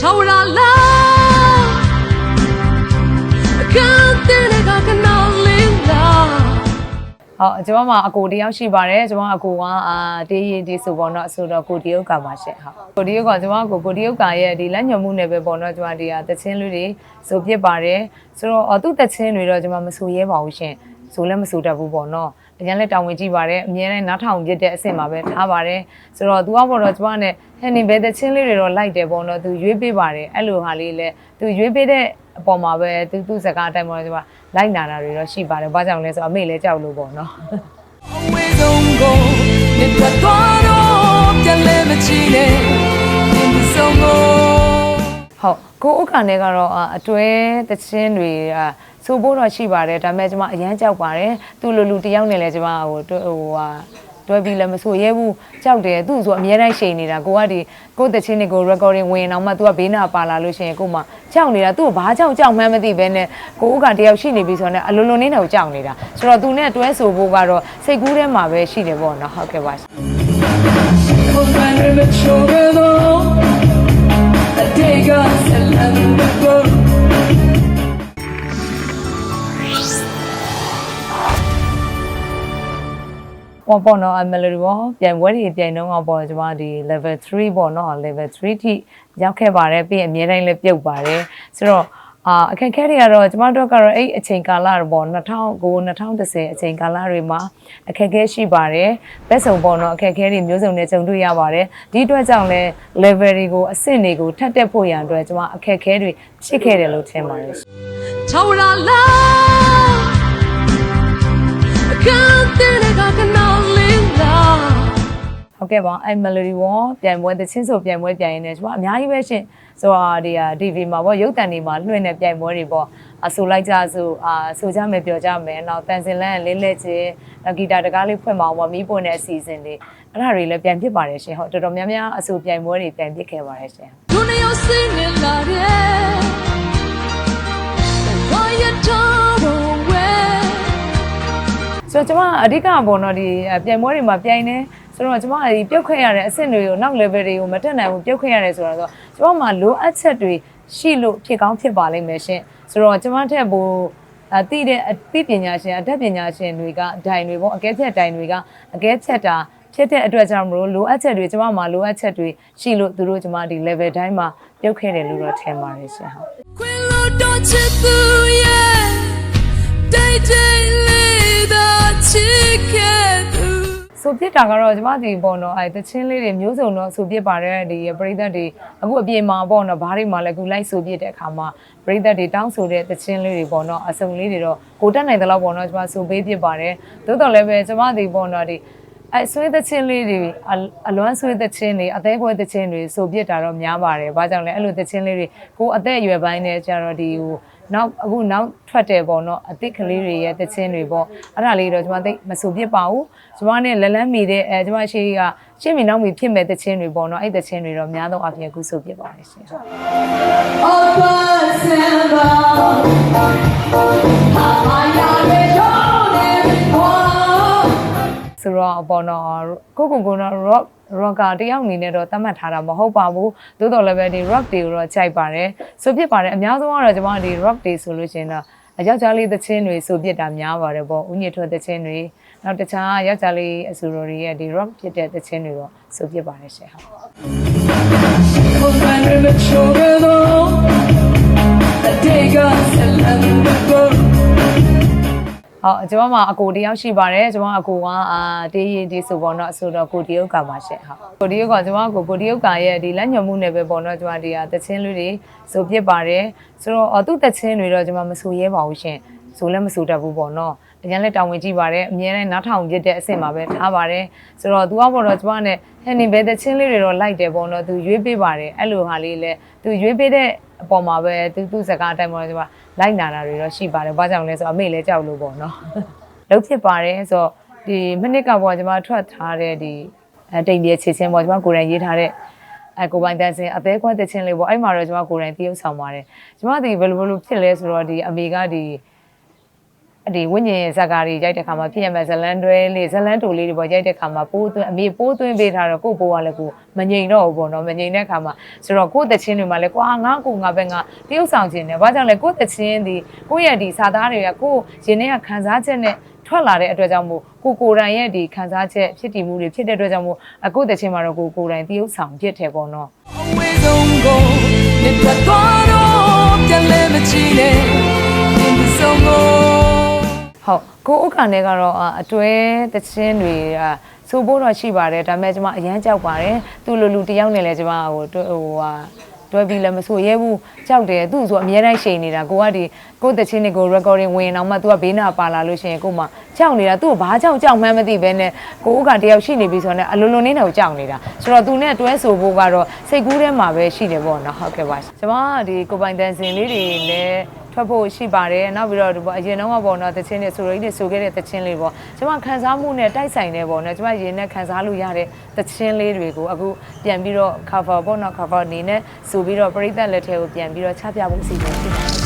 told our love. I can't think I can only love. ဟုတ်ကျွန်မမှာအကိုတယောက်ရှိပါတယ်ကျွန်မအကိုကအာတေးရင်ဒီဆိုပေါ့နော်ဆိုတော့ကိုတယောက်ကပါရှင့်ဟုတ်ကိုတယောက်ကကျွန်မကိုကိုတယောက်ကရဲ့ဒီလက်ညှိုးမှုနဲ့ပဲပေါ့နော်ကျွန်မဒီဟာတချင်းလေးတွေဆိုပြစ်ပါတယ်ဆိုတော့အော်သူ့တချင်းတွေတော့ကျွန်မမဆိုရဲပါဘူးရှင့် ဆိုလည်းမဆိုတတ်ဘူးပေါ့နော်အရင်လည်းတောင်းဝင်ကြည့်ပါတယ်အများနဲ့နားထောင်ပြတဲ့အဆင့်မှာပဲထားပါတယ်ဆိုတော့ तू ကပေါ့တော့ကျွန်မနဲ့ဟဲ့နေဘယ်တချင်းလေးတွေတော့လိုက်တယ်ပေါ့နော် तू ရွေးပေးပါတယ်အဲ့လိုဟာလေးလဲ तू ရွေးပေးတဲ့အပေါ်မှာပဲ तू သူ့စကားအတိုင်းပေါ့နော်ကျွန်မလိုက်နာတာတွေတော့ရှိပါတယ်ဘာကြောင့်လဲဆိုတော့အမေလည်းကြောက်လို့ပေါ့နော် Always on go. Nip that one up, can't let me cheat it. In the song go. ဟုတ်ကိုဥက္ကာနဲ့ကတော့အာအတွဲတချင်းတွေအာ ဆိုဖို့တော့ရှိပါတယ်ဒါပေမဲ့ကျွန်မအရန်ကြောက်ပါတယ်သူ့လူလူတယောက်နဲ့လည်းကျွန်မဟိုတွဲဟိုဟာတွဲပြီးလည်းမဆိုရဲဘူးကြောက်တယ်သူ့ဆိုအများတိုင်းရှိန်နေတာကိုကဒီကိုယ့်တချင်းတွေကို recording ဝင်အောင်မှ तू ကဘေးနာပါလာလို့ရှိရင်ကို့မှာကြောက်နေတာသူ့ကိုဘာကြောက်ကြောက်မှန်းမသိဘဲနဲ့ကိုဥက္ကာတယောက်ရှိနေပြီဆိုတော့အလိုလိုနေတော့ကြောက်နေတာဆိုတော့သူနဲ့တွဲဆိုဖို့ကတော့စိတ်ကူးထဲမှာပဲရှိတယ်ပေါ့နော်ဟုတ်ကဲ့ပါ Cause when I'm a children, I take us and let me go. ပေါ့ပေါ့နော်အမလီပေါ့ပြန်ပွဲတွေပြန်တော့အောင်ပေါ့ကျွန်မဒီ level 3ပေါ့နော် level 3ထိရောက်ခဲ့ပါတယ်ပြီးရင်အများတိုင်းလည်းပြုတ်ပါတယ်ဆိုတော့အာအခက်အခဲတွေကတော့ကျွန်မတို့ကတော့အဲ့အချိန်ကာလတော့ပေါ့2009 2010အချိန်ကာလတွေမှာအခက်အခဲရှိပါတယ်ဘက်စုံပေါ့နော်အခက်အခဲတွေမျိုးစုံနဲ့ကြုံတွေ့ရပါတယ်ဒီအတွက်ကြောင့်လဲ level တွေကိုအဆင့်တွေကိုထပ်တက်ဖို့ရန်အတွက်ကျွန်မအခက်အခဲတွေဖြစ်ခဲ့တယ်လို့ထင်ပါတယ် Told our love. I can't think I can only love. ဟုတ်ကဲ့ပါအဲ့ melody ဝေါ်ပြန်ပွဲတချင်းဆိုပြန်ပွဲပြန်ရင်းနေကျွန်မအများကြီးပဲရှင်ဆိုတော့ဒီဟာ TV မှာပေါ့ရုပ်တံတွေမှာလွှင့်နေပြန်ပွဲတွေပေါ့အဆိုလိုက်ကြဆိုအာဆိုကြမယ်ပြောကြမယ်နောက်တန်စင်လန်းလေးလက်ချင်းနောက်ဂီတာတကားလေးဖွင့်မအောင်ပေါ့မီးပွင့်တဲ့အစီအစဉ်တွေအဲ့ဒါတွေလည်းပြန်ဖြစ်ပါတယ်ရှင်ဟုတ်တော်တော်များများအဆိုပြန်ပွဲတွေပြန်ဖြစ်ခဲ့ပါတယ်ရှင် Dunia singing loud, yeah. Why you turn away? ဆိုတော့ကျွန်မအဓိကပေါ့နော်ဒီပြန်ပွဲတွေမှာပြိုင်နေ ဆိုတော့ကျွန်မဒီပြုတ်ခွဲရတဲ့အဆင့်တွေကိုနောက် level တွေကိုမတက်နိုင်ဘူးပြုတ်ခွဲရတယ်ဆိုတော့ကျွန်မမှာလိုအပ်ချက်တွေရှိလို့ဖြစ်ကောင်းဖြစ်ပါလိမ့်မယ်ရှင်ဆိုတော့ကျွန်မထက်ပိုအသိတဲ့အသိပညာရှင်အတတ်ပညာရှင်တွေကဒိုင်တွေပေါ့အကဲဖြတ်ဒိုင်တွေကအကဲဖြတ်တာဖြစ်တဲ့အတွက်ကြောင့်မလို့လိုအပ်ချက်တွေကျွန်မမှာလိုအပ်ချက်တွေရှိလို့သူတို့ကျွန်မဒီ level တိုင်းမှာပြုတ်ခဲ့တယ်လို့တော့ထင်ပါတယ်ရှင်ဟုတ် Queen Lou don't you do, yeah. Day day ဆိုပြစ်တာကတော့ကျမဒီပေါ့နော်အဲတချင်းလေးတွေမျိုးစုံတော့ဆိုပြစ်ပါတယ်ဒီပရိသတ်တွေအခုအပြင်မှာပေါ့နော်ဘားတွေမှာလည်းအခုလိုက်ဆိုပြစ်တဲ့အခါမှာပရိသတ်တွေတောင်းဆိုတဲ့တချင်းလေးတွေပေါ့နော်အစုံလေးတွေတော့ကိုတက်နိုင်တဲ့လောက်ပေါ့နော်ကျမဆိုပေးပြစ်ပါတယ်သို့တော်လည်းပဲကျမဒီပေါ့နော်ဒီ အဲဆွေးသချင်းလေးတွေအအလွမ်းဆွေးသချင်းတွေအသေးခွဲသချင်းတွေဆိုပြစ်တာတော့များပါတယ်။ဘာကြောင့်လဲအဲ့လိုသချင်းလေးတွေကိုအသက်အရွယ်ပိုင်းနဲ့ကျတော့ဒီဟိုနောက်အခုနောက်ထွက်တယ်ပေါ့နော်အသစ်ကလေးတွေရဲ့သချင်းတွေပေါ့အဲ့ဒါလေးတော့ကျွန်မသိမဆိုပြစ်ပါဘူး။ကျွန်မနဲ့လလန်းမီတဲ့အဲကျွန်မရှိကရှင်းမီနောက်မီဖြစ်မဲ့သချင်းတွေပေါ့နော်အဲ့သချင်းတွေတော့များသောအားဖြင့်အခုဆိုပြစ်ပါတယ်ရှင်။ Oh, ဆို တော့ပေါ့နော်ကိုကိုကိုတော့ rock rocker တယောက်အနေနဲ့တော့သတ်မှတ်ထားတာမဟုတ်ပါဘူးသို့တော်လည်းပဲဒီ rock တွေကိုတော့ကြိုက်ပါတယ်ဆိုဖြစ်ပါတယ်အများဆုံးကတော့ကျွန်မဒီ rock တွေဆိုလို့ရှိရင်တော့အယောက်ျားလေးသချင်းတွေဆိုပြစ်တာများပါတယ်ပေါ့ဥညစ်ထွက်သချင်းတွေနောက်တခြားယောက်ျားလေးအဆိုတော်တွေရဲ့ဒီ rock ဖြစ်တဲ့သချင်းတွေတော့ဆိုပြစ်ပါတယ်ရှင်ဟုတ် ကျွန်မမှာအကိုတယောက်ရှိပါတယ်ကျွန်မအကိုကအာတေးရင်တေးဆိုပေါ့နော်ဆိုတော့ကိုတယောက်ကပါရှင့်ဟုတ်ကိုတယောက်ကကျွန်မကိုကိုတယောက်ကရဲ့ဒီလက်ညှိုးမှုနယ်ပဲပေါ့နော်ကျွန်မဒီဟာတချင်းလေးတွေဆိုပြစ်ပါတယ်ဆိုတော့သူ့တချင်းတွေတော့ကျွန်မမဆိုရဲပါဘူးရှင့်ဆိုလည်းမဆိုတတ်ဘူးပေါ့နော်အရင်လည်းတောင်းဝင်ကြည့်ပါတယ်အမြဲတမ်းနားထောင်ပြတဲ့အဆင့်မှာပဲထားပါတယ်ဆိုတော့သူကပေါ့တော့ကျွန်မနဲ့ဟန်နီဘဲတချင်းလေးတွေတော့လိုက်တယ်ပေါ့နော်သူရွေးပေးပါတယ်အဲ့လိုဟာလေးလည်းသူရွေးပေးတဲ့ အပေါ်မှာပဲ तू သူ့စကားအတိုင်းပေါ့ကျွန်မလိုက်နာတာတွေတော့ရှိပါတယ်ဘာကြောင့်လဲဆိုတော့အမေလည်းကြောက်လို့ပေါ့နော်လုံးဖြစ်ပါတယ်ဆိုတော့ဒီမနစ်ကပေါ့ကျွန်မထွက်ထားတဲ့ဒီအတိမ်ပြည့်ချေချင်းပေါ့ကျွန်မကိုယ်တိုင်ရေးထားတဲ့အကိုပိုင်တန်းစင်အသေးခွဲတဲ့ချင်းလေးပေါ့အဲ့မှာတော့ကျွန်မကိုယ်တိုင်တရုပ်ဆောင်ပါတယ်ကျွန်မဒီဘယ်လိုဘယ်လိုဖြစ်လဲဆိုတော့ဒီအမေကဒီ ဒီဝိညာဉ်ဇက်ကားတွေရိုက်တဲ့ခါမှာဖြစ်ရမယ်ဇလန်တွဲလေးဇလန်တူလေးတွေပေါ့ရိုက်တဲ့ခါမှာပိုးသွင်းအမေပိုးသွင်းပေးထားတော့ကို့ပိုးကလည်းကိုမငြိမ်တော့ဘူးပေါ့နော်မငြိမ်တဲ့ခါမှာဆိုတော့ကို့တချင်းတွေမှာလည်းကွာငါကိုငါပဲငါတရုပ်ဆောင်ခြင်းတယ်ဘာကြောင့်လဲကို့တချင်းဒီကိုယ့်ရဲ့ဒီစာသားတွေကကို့ရင်ထဲကခံစားချက်နဲ့ထွက်လာတဲ့အတွက်ကြောင့်မို့ကိုကိုယ်တိုင်ရဲ့ဒီခံစားချက်ဖြစ်တည်မှုတွေဖြစ်တဲ့အတွက်ကြောင့်မို့အခုတချင်းမှာတော့ကိုကိုယ်တိုင်တရုပ်ဆောင်ဖြစ်တယ်ပေါ့နော် always on go နေပတ်သွားတော့ပြန်လဲမချီနဲ့ဒီမဆုံးကို ဟုတ်ကိုဥက္ကနဲ့ကတော့အာအတွဲတချင်းတွေအာဆိုဖို့တော့ရှိပါတယ်ဒါပေမဲ့ကျွန်မအရန်ကြောက်ပါတယ်သူ့လူလူတယောက်နဲ့လည်းကျွန်မဟိုတွဲဟိုဟာတွဲပြီးလည်းမဆိုရဲဘူးကြောက်တယ်သူ့ဆိုအများတိုင်းရှိန်နေတာကိုကဒီကိုတချင်းတွေကို recording ဝင်အောင်မှ तू ကဘေးနာပါလာလို့ရှိရင်ကိုမှကြောက်နေတာသူ့ကိုဘာကြောက်ကြောက်မှန်းမသိဘဲနဲ့ကိုဥက္ကတယောက်ရှိနေပြီဆိုတော့အလိုလိုနေတော့ကြောက်နေတာဆိုတော့သူနဲ့တွဲဆိုဖို့ကတော့စိတ်ကူးထဲမှာပဲရှိတယ်ပေါ့နော်ဟုတ်ကဲ့ပါကျွန်မကဒီကိုပိုင်တန်စင်လေးတွေလည်း ထွက်ဖို့ရှိပါတယ်နောက်ပြီးတော့ဒီပေါ့အရင်တော့ကပေါ့နော်တချင်းတွေဆိုရင်းတွေဆိုခဲ့တဲ့တချင်းလေးပေါ့ကျွန်မခန်းစားမှုနဲ့တိုက်ဆိုင်နေပေါ့နော်ကျွန်မရင်နဲ့ခန်းစားလို့ရတဲ့တချင်းလေးတွေကိုအခုပြန်ပြီးတော့ cover ပေါ့နော် cover အနေနဲ့ဆိုပြီးတော့ပရိသတ်လက်ထဲကိုပြန်ပြီးတော့ချပြဖို့စီစဉ်ရှိပါတယ်